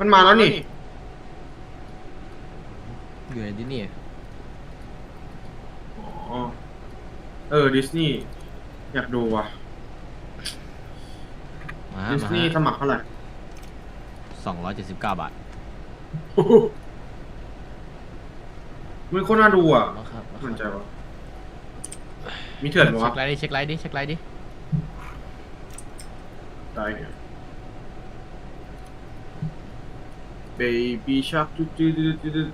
มันมาแล้วนี่ อยู่ในดิสนีย์อ๋อ เออ ดิสนีย์ อยากดูว่ะ มาดิสมานีย์สมัครเท่าไหร่สองร้อยเจ็ดสิบเก้าบาทมันโคตรน่าดูอะแล้วครับสนใจวะมีเถื่อนปะเช็วะคไลน์ดิเช็คไลน์ดิเช็คไลน์ดิได้เนี่ย เบบี้ชักจุดจุดจุดจุด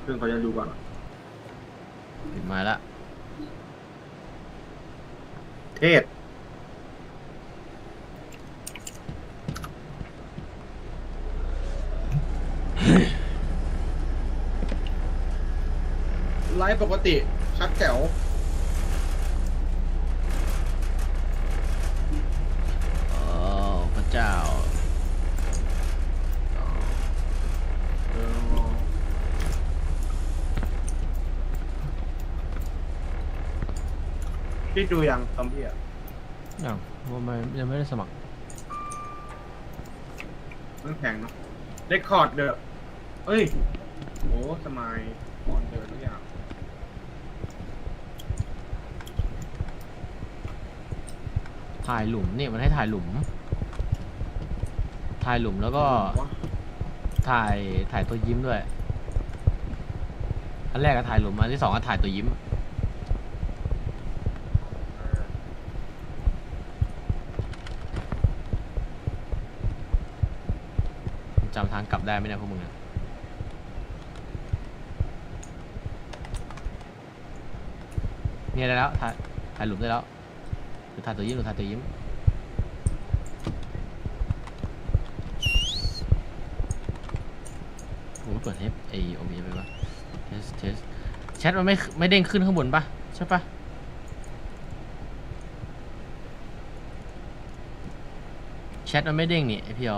เพื่อนเขาจะดูก่อนปิดไมาละเทศไลฟ์ปกติชัดแจ๋ว พี่ดูยังตอมพี่อะยังว่าไม่ยังไม่ได้สมัครต้องแข่งเนาะเรคคอร์ดเดอะเอ้ยโอ้สมัยก่อนเดินทุกอย่างถ่ายหลุมนี่มันให้ถ่ายหลุม ถ่ายหลุมแล้วก็ถ่ายถ่ายตัวยิ้มด้วย อันแรกก็ถ่ายหลุม อันที่สองก็ถ่ายตัวยิ้ม จำทางกลับ ได้ไหมเนี่ยพวกมึงเนี่ยได้แล้วถ่ายถ่ายหลุมได้แล้วหรือถ่ายตัวยิ้มหรือถ่ายตัวยิ้มโอ้โหเปิดเทปไอโอบีไปวะเทสเทสแชทมันไม่ไม่เด้งขึ้นข้างบนปะใช่ปะแชทมันไม่เด้งนี่ไอพีเอ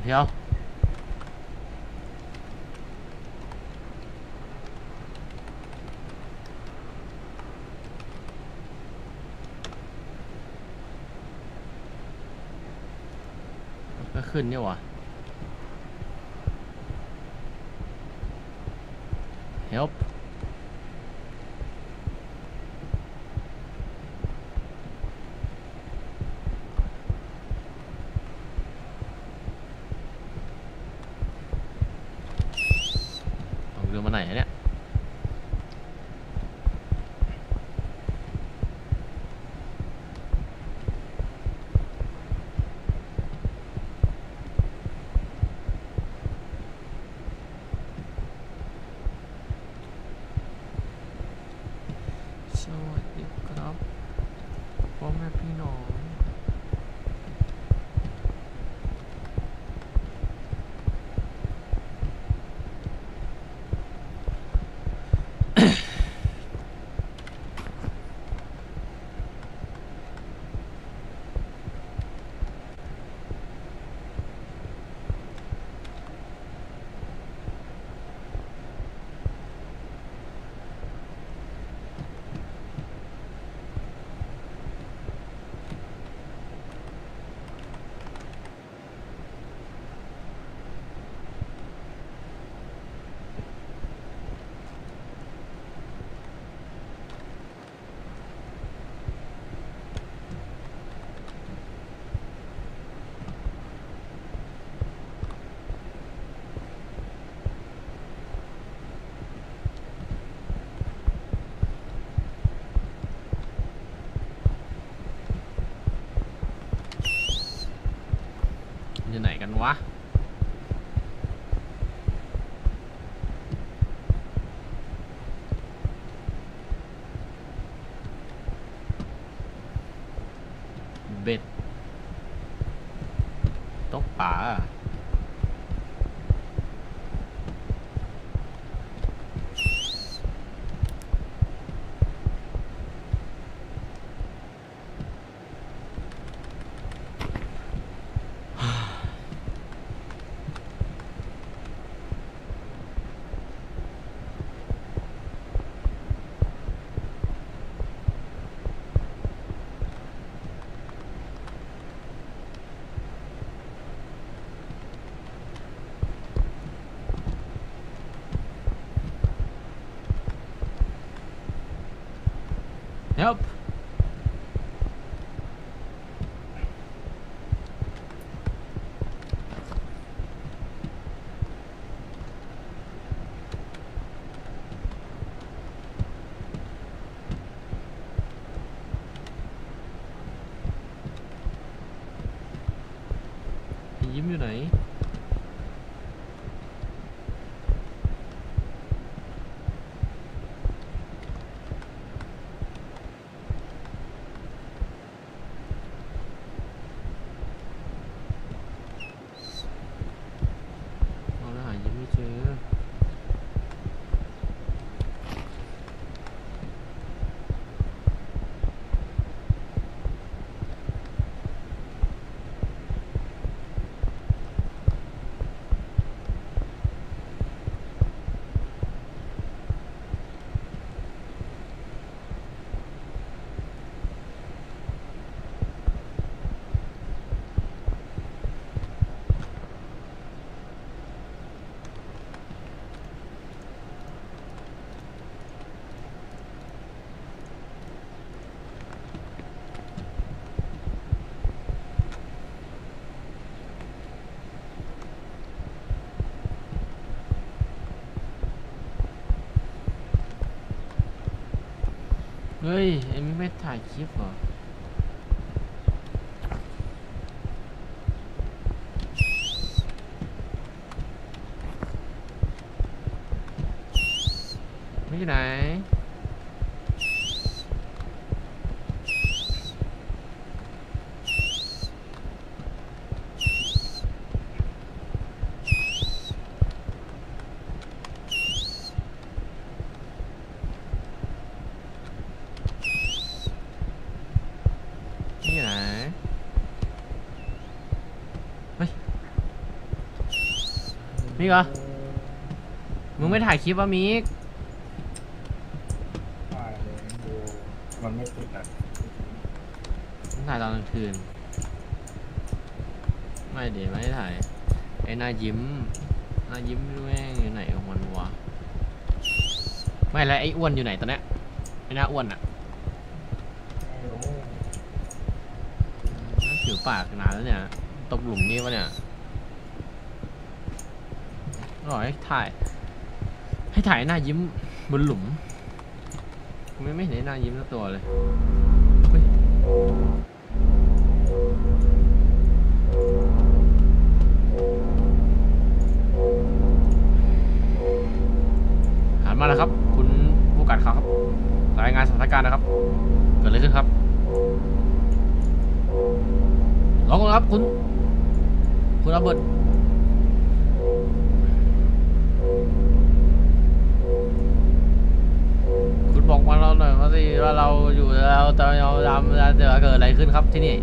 เดี๋ยวก็ขึ้นเนี่ยวะ help เอาเรือมาไหนอะเนี่ย สวัสดีครับพ่อแม่พี่น้อง อยู่ไหนกันวะ help พี่ยิ้มอ เฮ้ยเอ็มไม่ถ่ายคลิปเหรอไม่ไหนเฮ้ย มิกเหรอ มึงไม่ถ่ายคลิปวะมิกถ่ายเลยดูมันไม่ติดอะมึงถ่ายตอนกลางคืน ไม่เดี๋ยวไม่ได้ถ่าย ไอ้หน้ายิ้ม หน้ายิ้มแม่งอยู่ไหนของมันวะ ไม่แล้วไอ้อ้วนอยู่ไหนตอนเนี้ย ไอ้หน้าอ้วนอะไม่รู้ นั่นผิวปากนานแล้วเนี่ย ตกหลุมนี่วะเนี่ย รอให้ถ่าย ให้ถ่ายหน้ายิ้มบนหลุมไม่ไม่เห็นไอ้หน้ายิ้มสักตัวเลยหันมาแล้วครับ คุณผู้กัดครับ รายงานสถานการณ์นะครับ เกิดอะไรขึ้นครับรอก่อนครับคุณ คุณระเบิด ขึ้นครับที่นี่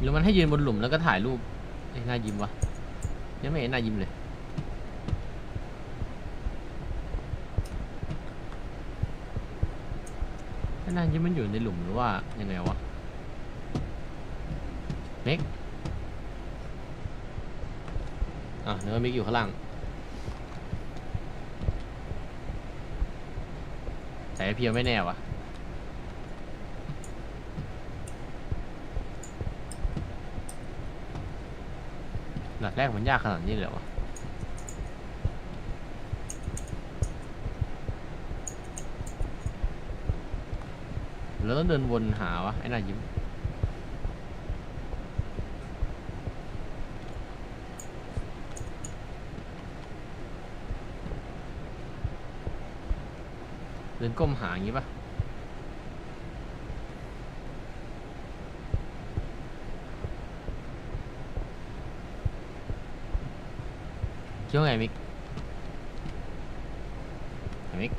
หรือมันให้ยืนบนหลุมแล้วก็ถ่ายรูปไอ้น้ายิ้มวะยังไม่เห็นน้ายิ้มเลยน้ายิ้มมันอยู่ในหลุมหรือว่ายังไงวะ มกอะเนื้อมิกอยู่ข้างล่างแต่ไอเพียวไม่แน่วะหลักแรกมันยากขนาดนี้เลยเหรอวะแล้วต้องเดินวนหาวะไอ้น่ายิ้ม เดินก้มหาอย่างนี้ปะคิดว่าไงมิกไอ้มิก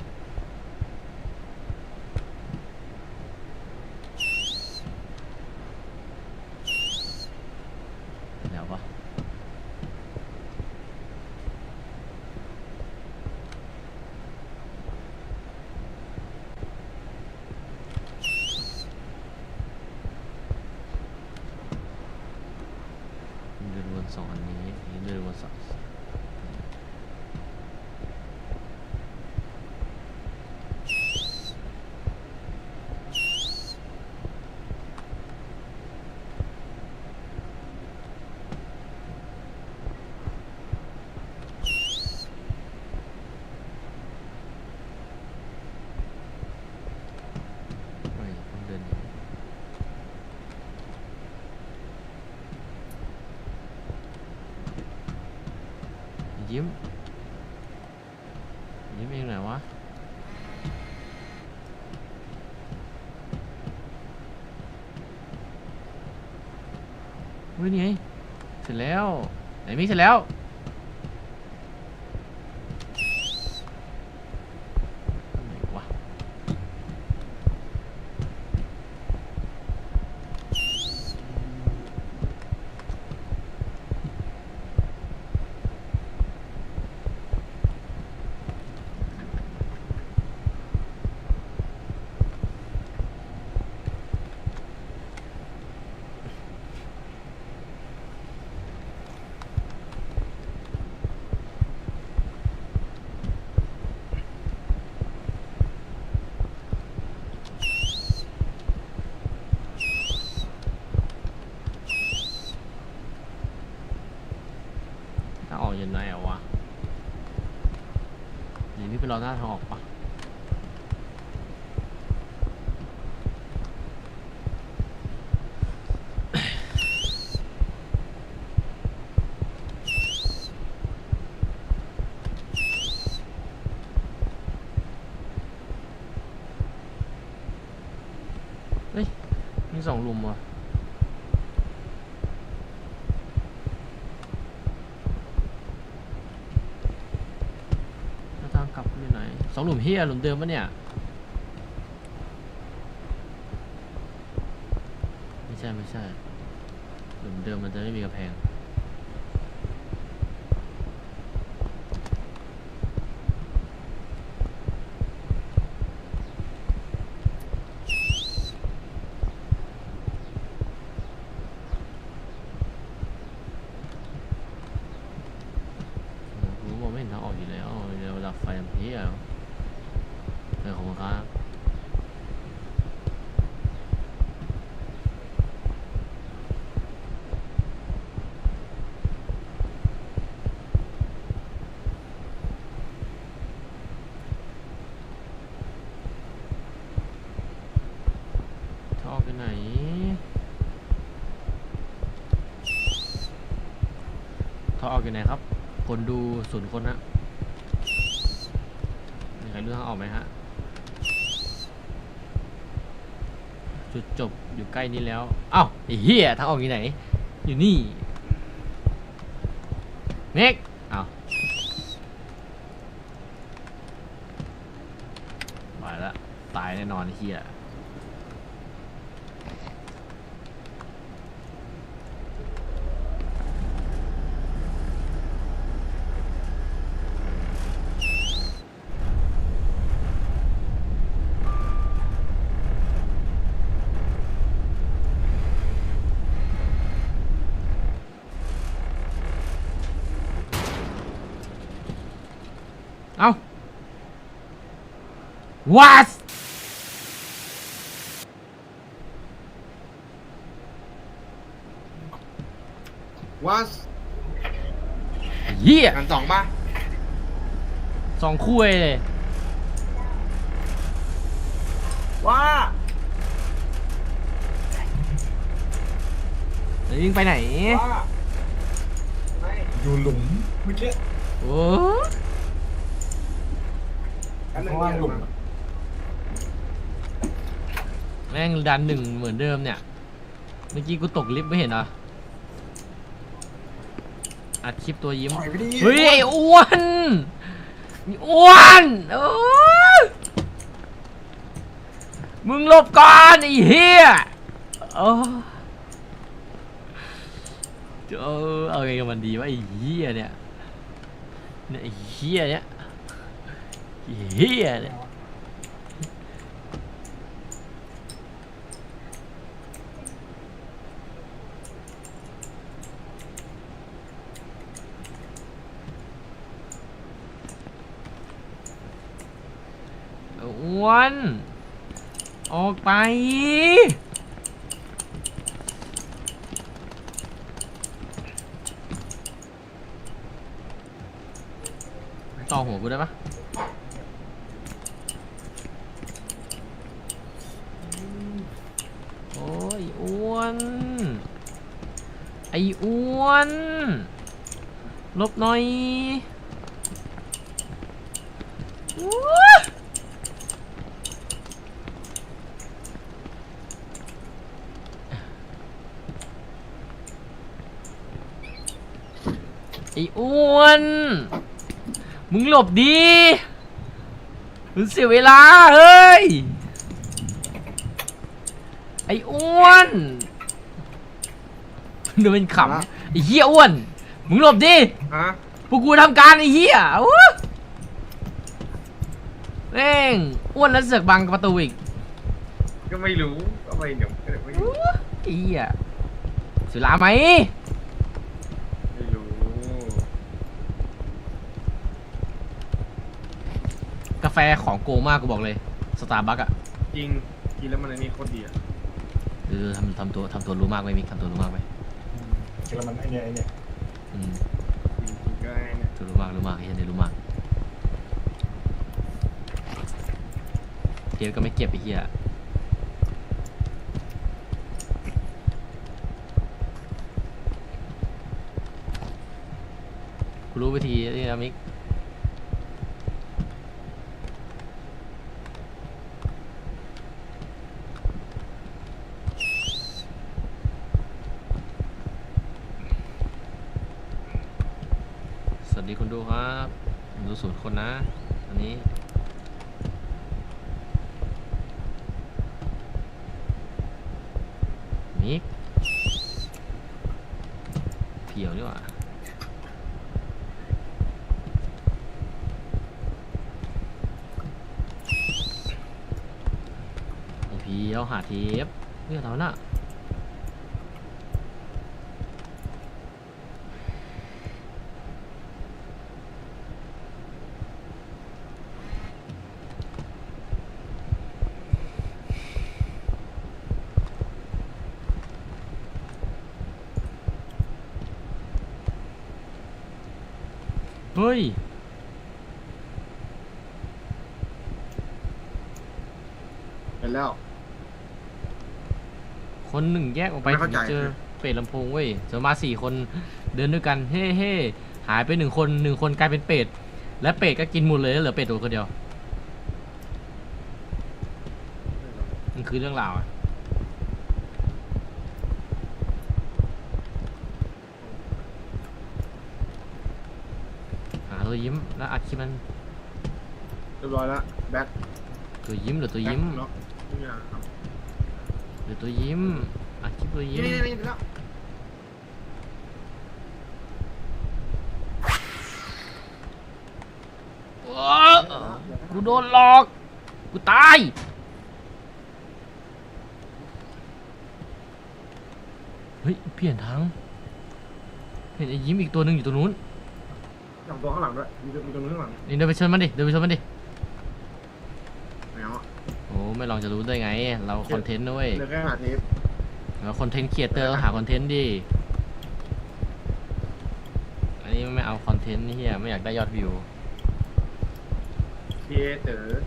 เดี๋ยววะ ยิ้ม ยิ้มเองไหนวะเฮ้ยนี่ไงเสร็จแล้ว ไหนมิกเสร็จแล้ว ออกยังไงอะวะหรือนี่เป็นรอหน้าทางออกปะเฮ้ย มีสองหลุมว่ะ แล้วทางกลับ อยู่ไหนสองหลุมเฮียหลุมเดิมปะเนี่ย ไม่ใช่ไม่ใช่หลุมเดิมมันจะไม่มีกระแพง รู้มองไม่เห็นทางออกอยู่แล้วเดี๋ยวดับไฟทำเพี้ยเออของมึงครับท่ออกไปไหน ท่ ออกอยู่ไหนครับ คนดูศูนย์คนฮะมีใครรู้ทางออกไหมฮะ จุดจบอยู่ใกล้นี้แล้วเอ้าไอ้เหี้ยทางออกอยู่ไหน อยู่นี่เมกเอ้าไปละตายแน่นอนไอ้เหี้ย what ว่าเหี้ยกันสองป่ะสองคุยเลยว่าแล้วยิงไปไหน ว่าไม่อยู่หลุมเมื่อกี้โอ้ อันนึข้างงล่างหลุม แม่งดันหนึ่งเหมือนเดิมเนี่ย เมื่อกี้กูตกลิฟต์ไม่เห็นเหรออัดคลิปตัวยิ้มถอยไปดิเฮ้ยไอ้อ้วนไอ้อ้วนโอ้ยมึงหลบก่อนไอ้เหี้ยโอ้เออเอาไงกับมันดีวะไอ้เหี้ยเนี่ยเนี่ยไอ้เหี้ยเนี่ยไอ้เหี้ยเนี่ยอ้ วน ออกไป ต่อหัวกูได้ปะโอ้ยอ้วน ไอ้อ้วนลบหน่อยไอ้อ้ วน มึงหลบดีมึงเสียเวลา เฮ้ย ไอ้อ้วนดูเป็นขำไอ้เหี้ยอ้วน มึงหลบดิฮะพวกกูทำการไอ้เหี้ยอู้แม่งอ้วนแล้วเสือกบังประตูอีก ก็ไม่รู้ก็ไม่เดี๋ยวก็ไม่รู้ไอ้เหี้ยเสียเวลาไหมไม่รู้ กาแฟของโกงมากกูบอกเลยสตาร์บัคอะจริงกินแล้วมันอันนี้โคตรดีอะเออทำทำตัวทำตัวรู้มากไว้มิกทำตัวรู้มากไว้อืมแล้วมันไอเนี่ยไอเนี่ยอืมจริงกินก็ได้เนี่ยตัวรู้มากรู้มากไอ้เหี้ยนี่รู้มากเทียนก็ไม่เก็บไอ้เหี้ยกูรู้วิธีนี่นะมิก สวัสดีคุณดูครับผมดู ศูนย์คนนะอันนี้มิกเพียวดีกว่าเพียวหาเทปเรื่องเราน่ะ เฮ้ยเห็นแล้ว คนหนึ่งแยกออกไปไม่ถึเข้างใจจะเจอเป็ดลำโพงเว้ยจะมาสี่คนเดินด้วยกัน เฮ้เฮ้หายไปหนึ่งคนหนึ่งคนกลายเป็นเป็ดและเป็ดก็กินหมดเลยแล้วเหลือเป็ดตัวคนเดียวมันคือเรื่องราวอะหา ตัวยิ้มแล้วอัดคลิปมันเรียบร้อยแล้วแบ็คตัวยิ้มหรือตัวยิ้มแบ็คเนาะนี่นะครับหรือตัวยิ้มอัดคลิปตัวยิ้มนี่นี่นี่แล้วว้าวกูโดนหลอก กูตายเฮ้ยเปลี่ยนทางเห็นไอ้ยิ้มอีกตัวหนึ่งอยู่ตรงนู้น สองตัวข้างหลังด้วย มีตัวมีตัวนึงข้างหลังนี่เดินไปชนมันดิ เดินไปชนมันดิแมวอะโอ้ไม่ลองจะรู้ได้ไง เราคอนเทนต์นะเว้ยเหลือแค่หาเทปเราคอนเทนต์ครีเอเตอร์ต้องหาคอนเทนต์ดิ อันนี้ไม่เอาคอนเทนต์นี่เฮียไม่อยากได้ยอดวิวเทเตอร์